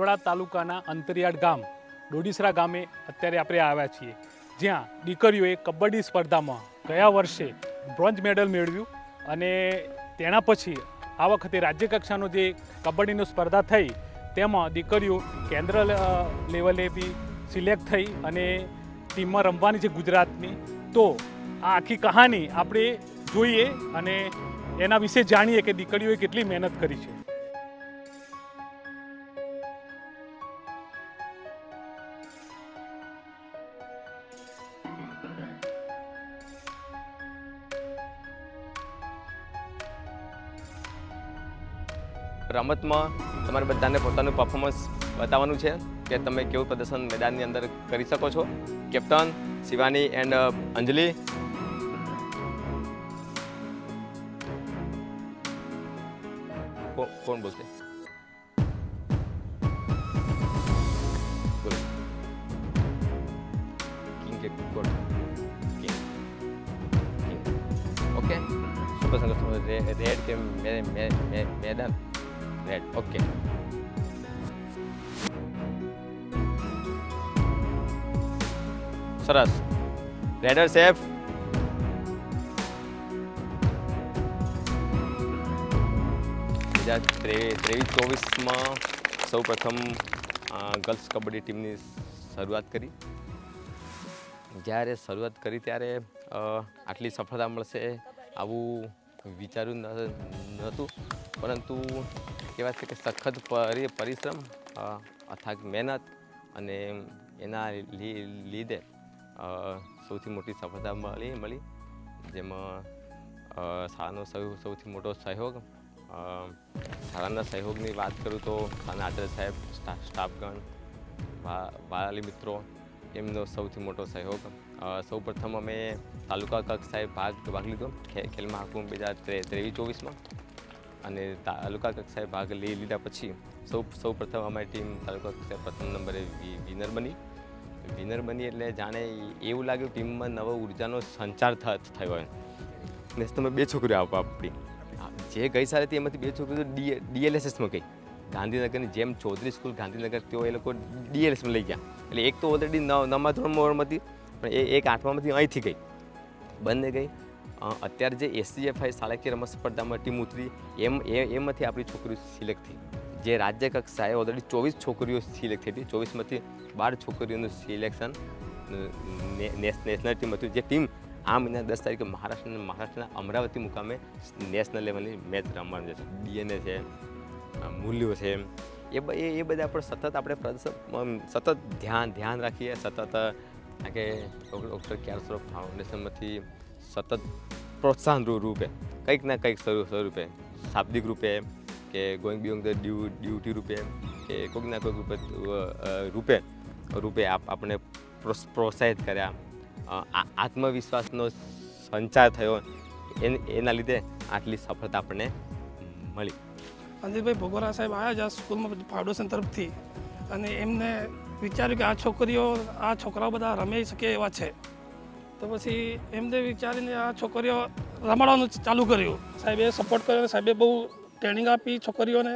ભિલોડા તાલુકાના અંતરિયાળ ગામ, ડોડીસરા ગામે અત્યારે આપણે આવ્યા છીએ. જ્યાં દીકરીઓએ કબડ્ડી સ્પર્ધામાં ગયા વર્ષે બ્રોન્ઝ મેડલ મેળવ્યું અને તેના પછી આ વખતે રાજ્ય કક્ષાનો જે કબડ્ડીનો સ્પર્ધા થઈ, તેમાં દીકરીઓ કેન્દ્ર લેવલે બી સિલેક્ટ થઈ અને ટીમમાં રમવાની છે ગુજરાતની. તો આ આખી કહાની આપણે જોઈએ અને એના વિશે જાણીએ કે દીકરીઓએ કેટલી મહેનત કરી છે. રમતમાં તમારે બધાને પોતાનું પરફોર્મન્સ બતાવવાનું છે કે તમે કેવું પ્રદર્શન મેદાનની અંદર કરી શકો છો. Captain Shivani and Anjali. કોણ બોલશે? ઓકે. શું પસંદ કરશો? રેડ કે મેદાન? રેડ ઓકે સરસ રેડર સેફ બીજા ત્રેવીસ ચોવીસમાં સૌ પ્રથમ ગર્લ્સ કબડ્ડી ટીમની શરૂઆત કરી. જ્યારે શરૂઆત કરી ત્યારે આટલી સફળતા મળશે આવું વિચાર્યું નહોતું. પરંતુ કહેવાય છે કે સખત પરિ, પરિશ્રમ અથાગ મહેનત અને એના લીધે સૌથી મોટી સફળતા મળી મળી. જેમાં શાળાનો સૌથી મોટો સહયોગ શાળાના સહયોગની વાત કરું તો શાળાના આચાર્ય સાહેબ, સ્ટા- સ્ટાફગણ વાલી મિત્રો એમનો સૌથી મોટો સહયોગ. સૌ સૌપ્રથમ અમે તાલુકા કક્ષાએ ભાગ ભાગ લીધો. ખેલમાં ખેલ મહાકુંભ બે હજાર ત્રેવીસ, ચોવીસમાં. અને તાલુકા કક્ષાએ ભાગ લઈ લીધા પછી સૌ સૌ પ્રથમ અમારી ટીમ તાલુકા કક્ષાએ પ્રથમ નંબરે વિનર બની. વિનર બની એટલે જાણે એવું લાગ્યું ટીમમાં નવો ઉર્જાનો સંચાર થયો એમ. ને તમે બે છોકરીઓ આપો આપણી. જે ગઈ સાલ હતી એમાંથી બે છોકરીઓ ડીએલએસએસમાં ગઈ. ગાંધીનગરની જેમ ચૌધરી સ્કૂલ ગાંધીનગર, તેઓ એ લોકો ડીએલએસમાં લઈ ગયા. એટલે એક તો ઓલરેડી નવ નવમા ધોરણમાં હતી, પણ એ એક આઠમામાંથી અહીંથી ગઈ. બંને ગઈ. અત્યારે જે એસસીએફઆઈ શાળાકીય રમત સ્પર્ધામાં ટીમ ઉતરી, એમ, એ, એમાંથી આપણી છોકરીઓ સિલેક્ટ થઈ. જે રાજ્ય કક્ષાએ ઓલરેડી ચોવીસ છોકરીઓ સિલેક્ટ થઈ હતી. ચોવીસમાંથી બાર છોકરીઓનું સિલેક્શન નેશનલ ટીમ હતું. જે ટીમ આ મહિના દસ તારીખે મહારાષ્ટ્રના મહારાષ્ટ્રના અમરાવતી મુકામે નેશનલ લેવલની મેચ રમવાની છે. ડીએનએ છે મૂલ્યો છે એ એ બધા આપણે સતત આપણે સતત ધ્યાન ધ્યાન રાખીએ, સતત કે ડૉક્ટર ક્યાર સ્વરૂપ ફાઉન્ડેશનમાંથી સતત પ્રોત્સાહન રૂપે, કંઈક ના કંઈક સ્વરૂપે, શાબ્દિક રૂપે કે going beyond the due, duty રૂપે કે કોઈક ના કોઈક રૂપે રૂપે રૂપે આપ આપણે પ્રોત્સાહિત કર્યા આત્મવિશ્વાસનો સંચાર થયો એના લીધે આટલી સફળતા આપણને મળી. અંજલિભાઈ ભોગોરા સાહેબ આવ્યા જ આ સ્કૂલમાં ફાઉન્ડેશન તરફથી. અને એમને વિચાર્યું કે આ છોકરીઓ, આ છોકરાઓ બધા રમી શકે એવા છે. તો પછી એમને વિચારીને આ છોકરીઓ રમાડવાનું ચાલુ કર્યું. સાહેબે સપોર્ટ કર્યો સાહેબે બહુ ટ્રેનિંગ આપી છોકરીઓને.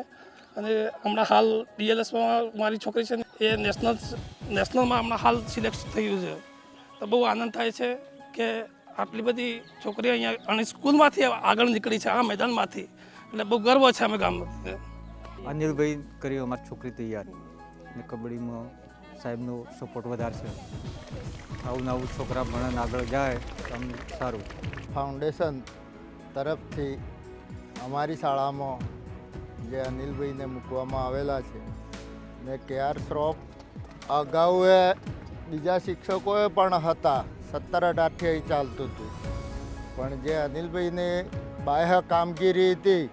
અને હમણાં હાલ ડીએલએસમાં મારી છોકરી છે એ નેશનલ નેશનલમાં હમણાં હાલ સિલેક્ટ થયું છે. તો બહુ આનંદ થાય છે કે આટલી બધી છોકરીઓ અહીંયા, અને સ્કૂલમાંથી આગળ નીકળી છે, આ મેદાનમાંથી. એટલે બહુ ગર્વ છે અમે ગામ અનિલભાઈ કરી અમારી છોકરી તૈયાર. ને કબડ્ડીમાં સાહેબનો સપોર્ટ વધારે છે. આવું નવું છોકરા ભણન આગળ જાય તો સારું. ફાઉન્ડેશન તરફથી અમારી શાળામાં જે અનિલભાઈને મૂકવામાં આવેલા છે ને કેઆર શ્રોફ અગાઉ એ બીજા શિક્ષકોએ પણ હતા. સત્તર અઢારથી અહીં ચાલતું હતું. પણ જે અનિલભાઈની બાહ્ય કામગીરી હતી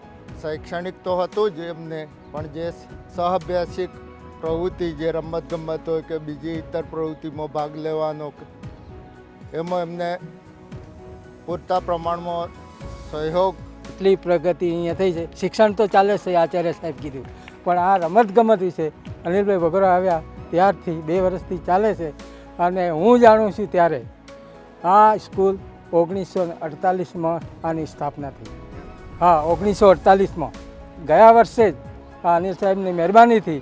શૈક્ષણિક તો હતું જ એમને, પણ જે સહઅભ્યાસિક પ્રવૃત્તિ, જે રમતગમત હોય કે બીજી ઇતર પ્રવૃત્તિમાં ભાગ લેવાનો, એમાં એમને પૂરતા પ્રમાણમાં સહયોગ એટલી પ્રગતિ અહીંયા થઈ છે. શિક્ષણ તો ચાલે છે, આચાર્ય સાહેબ કીધું. પણ આ રમતગમત વિશે અનિલભાઈ વગેરે આવ્યા ત્યારથી બે વર્ષથી ચાલે છે અને હું જાણું છું ત્યારે આ સ્કૂલ ઓગણીસો અડતાલીસમાં આની સ્થાપના થઈ. હા, ઓગણીસો અડતાલીસમાં. ગયા વર્ષે જ અનિલ સાહેબની મહેરબાનીથી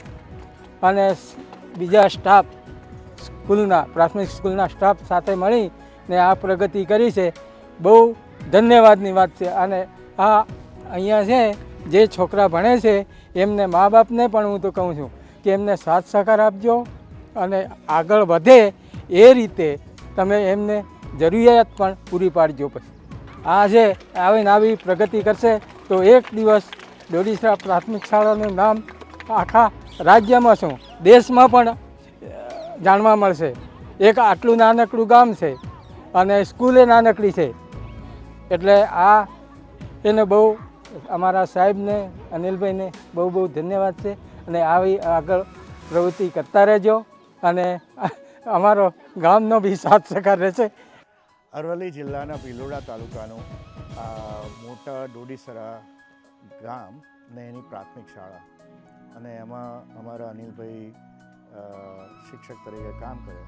અને બીજા સ્ટાફ સ્કૂલના, પ્રાથમિક સ્કૂલના સ્ટાફ સાથે મળીને આ પ્રગતિ કરી છે. બહુ ધન્યવાદની વાત છે. અને આ અહીંયા છે, જે છોકરા ભણે છે, એમને મા બાપને પણ હું તો કહું છું કે એમને સાથ સહકાર આપજો અને આગળ વધે એ રીતે તમે એમને જરૂરિયાત પણ પૂરી પાડજો પછી. આ છે આવીને આવી પ્રગતિ કરશે, તો એક દિવસ ડોડીસરા પ્રાથમિક શાળાનું નામ આખા રાજ્યમાં શું? દેશમાં પણ જાણવા મળશે. એક આટલું નાનકડું ગામ છે અને સ્કૂલે નાનકડી છે. એટલે આ એને બહુ અમારા સાહેબને, અનિલભાઈને બહુ બહુ ધન્યવાદ છે અને આવી આગળ પ્રવૃત્તિ કરતા રહેજો અને અમારો ગામનો બી સાથ સહકાર રહેશે. અરવલ્લી જિલ્લાના ભિલોડા તાલુકાનું મોટા ડોડીસરા ગામ ને એની પ્રાથમિક શાળા. અને એમાં અમારા અનિલભાઈ શિક્ષક તરીકે કામ કરે.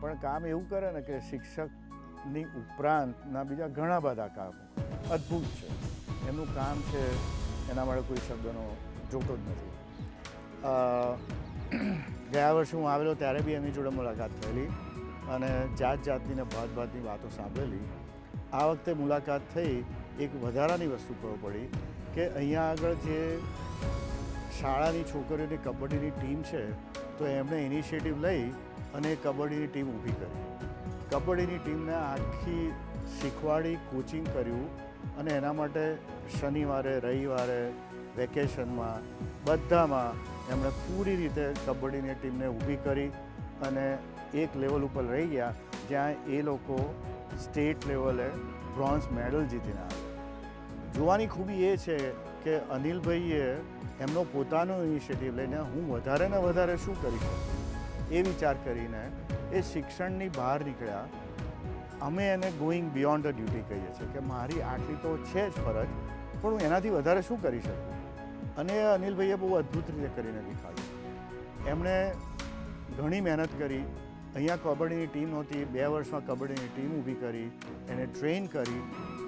પણ કામ એવું કરે ને કે શિક્ષકની ઉપરાંતના બીજા ઘણા બધા કામો. અદ્ભુત છે. એમનું કામ છે, એના માટે કોઈ શબ્દનો જોતો જ નથી. ગયા વર્ષે હું આવેલો ત્યારે બી એમની જોડે મુલાકાત થયેલી. અને જાત જાતની ભાત ભાતની વાતો સાંભળેલી, આ વખતે મુલાકાત થઈ, એક વધારાની વસ્તુ ખબર પડી કે અહીંયા આગળ જે શાળાની છોકરીઓની કબડ્ડીની ટીમ છે, તો એમણે ઇનિશિયેટિવ લઈ અને કબડ્ડીની ટીમ ઊભી કરી. કબડ્ડીની ટીમને આખી શીખવાડી કોચિંગ કર્યું અને એના માટે શનિવારે, રવિવારે વેકેશનમાં બધામાં એમણે પૂરી રીતે કબડ્ડીની ટીમને ઊભી કરી અને એક લેવલ ઉપર રહી ગયા, જ્યાં એ લોકો સ્ટેટ લેવલે બ્રોન્ઝ મેડલ જીતીને આવ્યા જોવાની ખૂબી એ છે કે અનિલભાઈએ એમનો પોતાનો ઇનિશિયેટિવ લઈને હું વધારે ને વધારે શું કરી શકું? એ વિચાર કરીને એ શિક્ષણની બહાર નીકળ્યા. અમે એને ગોઈંગ બિયોન્ડ ધ ડ્યુટી કહીએ છીએ કે મારી આટલી તો છે જ ફરજ, પણ હું એનાથી વધારે શું કરી શકું? અને એ અનિલભાઈએ બહુ અદ્ભુત રીતે કરીને દેખાડ્યું. એમણે ઘણી મહેનત કરી અહીંયા કબડ્ડીની ટીમ નહોતી. બે વર્ષમાં કબડ્ડીની ટીમ ઊભી કરી, એને ટ્રેન કરી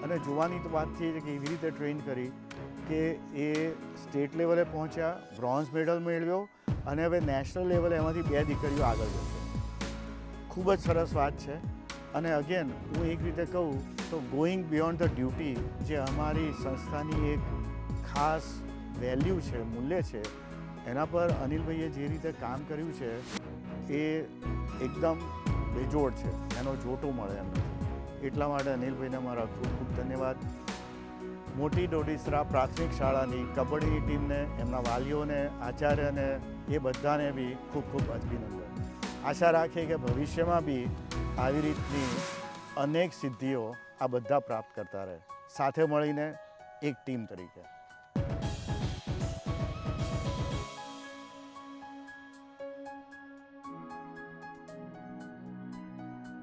અને જોવાની તો વાત છે કે એવી રીતે ટ્રેન કરી કે એ સ્ટેટ લેવલે પહોંચ્યા, બ્રોન્ઝ મેડલ મેળવ્યો અને હવે નેશનલ લેવલે એમાંથી બે દીકરીઓ આગળ જશે ખૂબ જ સરસ વાત છે. અને અગેન, હું એક રીતે કહું તો ગોઈંગ બિયોન્ડ ધ ડ્યુટી જે અમારી સંસ્થાની એક ખાસ વેલ્યુ છે, મૂલ્ય છે, એના પર અનિલભાઈએ જે રીતે કામ કર્યું છે, એ એકદમ બેજોડ છે. એનો જોટો મળે એમ એટલા માટે અનિલભાઈને મારા ખૂબ ખૂબ ધન્યવાદ. મોટી ડોડીસરા પ્રાથમિક શાળાની કબડ્ડી ટીમને, એમના વાલીઓને, આચાર્યને, એ બધાને બી ખૂબ ખૂબ અભિનંદન. આશા રાખીએ કે ભવિષ્યમાં બી આવી રીતની અનેક સિદ્ધિઓ આ બધા પ્રાપ્ત કરતા રહે. સાથે મળીને એક ટીમ તરીકે.